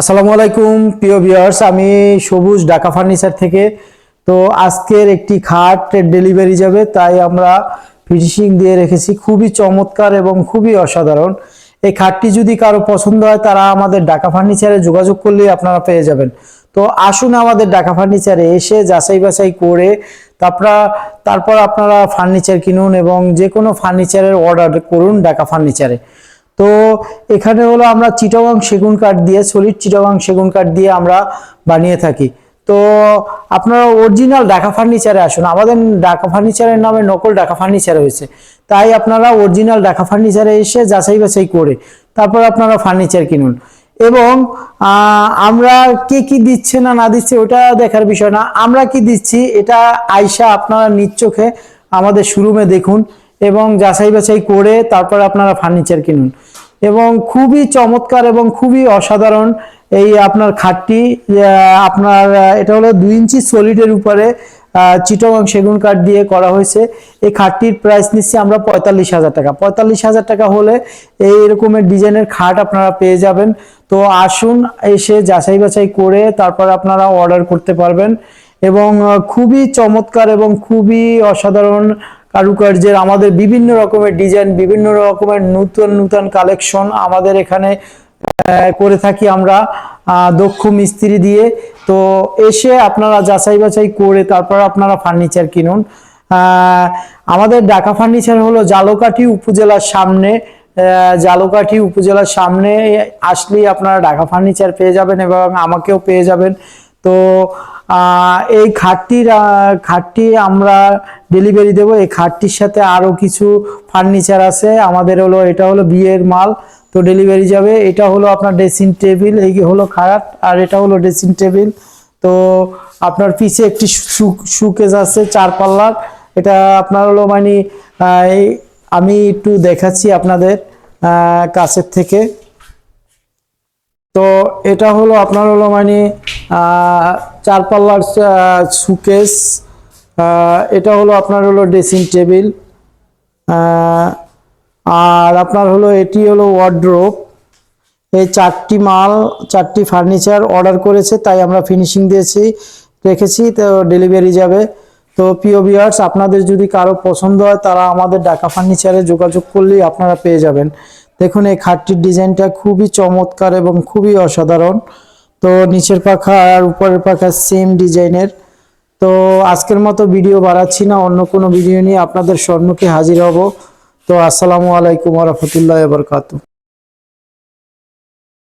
আসসালামু আলাইকুম, প্রিয় ভিউয়ার্স। আমি সবুজ ঢাকা ফার্নিচার থেকে। তো আজকের একটি খাট ডেলিভারি যাবে, তাই আমরা ফিনিশিং দিয়ে রেখেছি। খুবই চমৎকার এবং খুবই অসাধারণ। এই খাটটি যদি কারও পছন্দ হয়, তারা আমাদের ঢাকা ফার্নিচারে যোগাযোগ করলেই আপনারা পেয়ে যাবেন। তো আসুন আমাদের ঢাকা ফার্নিচারে এসে যাচাই বাছাই করে, তারপর তারপর আপনারা ফার্নিচার কিনুন এবং যে কোনো ফার্নিচারের অর্ডার করুন ঢাকা ফার্নিচারে। তো এখানে হলো আমরা চিটাগাং সেগুন কাঠ দিয়ে, সলিড চিটাগাং সেগুন কাঠ দিয়ে আমরা বানিয়ে থাকি। তো আপনারা অরিজিনাল ঢাকা ফার্নিচারে আসুন। আমাদের ঢাকা ফার্নিচারের নামে নকল ঢাকা ফার্নিচার হয়েছে তাই আপনারা অরিজিনাল ঢাকা ফার্নিচারে এসে যাচাই বাছাই করে তারপর আপনারা ফার্নিচার কিনুন। এবং আমরা কে কি দিচ্ছে না না দিচ্ছে ওটা দেখার বিষয় না। আমরা কি দিচ্ছি এটা আয়সা আপনারা নিজ চোখে আমাদের শোরুমে দেখুন এবং যাচাই বাছাই করে তারপর আপনারা ফার্নিচার কিনুন। এবং খুবই চমৎকার এবং খুবই অসাধারণ এই আপনার খাটটি। আপনার এটা হলো দুই ইঞ্চি সলিডের উপরে চিটগাং সেগুন কাঠ দিয়ে করা হয়েছে। এই খাটটির প্রাইস নিচ্ছি আমরা পঁয়তাল্লিশ হাজার টাকা। পঁয়তাল্লিশ হাজার টাকা হলে এই রকমের ডিজাইনের খাট আপনারা পেয়ে যাবেন। তো আসুন এসে যাচাই বাছাই করে তারপর আপনারা অর্ডার করতে পারবেন। এবং খুবই চমৎকার এবং খুবই অসাধারণ কারুকার্যের আমাদের বিভিন্ন রকমের ডিজাইন বিভিন্ন রকমের নতুন নতুন কালেকশন আমাদের এখানে করে থাকি আমরা দক্ষ মিস্ত্রি দিয়ে। তো এসে আপনারা যাচাই বাছাই করে তারপর আপনারা ফার্নিচার কিনুন। আমাদের ঢাকা ফার্নিচার হলো জালকাঠি উপজেলার সামনে। জালকাঠি উপজেলার সামনে আসলেই আপনারা ঢাকা ফার্নিচার পেয়ে যাবেন এবং আমাকেও পেয়ে যাবেন। তো এই খাটটির খাটটি আমরা ডেলিভারি দেব। এই খাটটির সাথে আরও কিছু ফার্নিচার আছে। আমাদের হলো, এটা হলো বিয়ের মাল। তো ডেলিভারি যাবে। এটা হলো আপনার ড্রেসিং টেবিল এই হলো খাট, আর এটা হলো ড্রেসিং টেবিল তো আপনার পিছে একটি সুকেজ আছে চার পাল্লার এটা আপনার হলো মানে আমি একটু দেখাচ্ছি আপনাদের কাছের থেকে। তো এটা হলো আপনার হলো মানে চার পাল্লার সুকেস এটা হলো আপনার হলো ড্রেসিং টেবিল আর আপনার হলো এটি হলো ওয়ার্ড্রোপ এই চারটি মাল, চারটি ফার্নিচার অর্ডার করেছে, তাই আমরা ফিনিশিং দিয়েছি, রেখেছি, তো ডেলিভারি যাবে। তো প্রিয় ভিউয়ার্স আপনাদের যদি কারও পছন্দ হয়, তারা আমাদের ঢাকা ফার্নিচারে যোগাযোগ করলেই আপনারা পেয়ে যাবেন। দেখুন, এই খাটটির ডিজাইনটা খুবই চমৎকার এবং খুবই অসাধারণ। তো নিচের পাখা আর উপরের পাখা সেম ডিজাইনের তো আজকের মতো ভিডিও বাড়াচ্ছি না, অন্য কোনো ভিডিও নিয়ে আপনাদের সম্মুখে হাজির হব। তো আসসালামু আলাইকুম রহমতুল্লাহ বরকাতু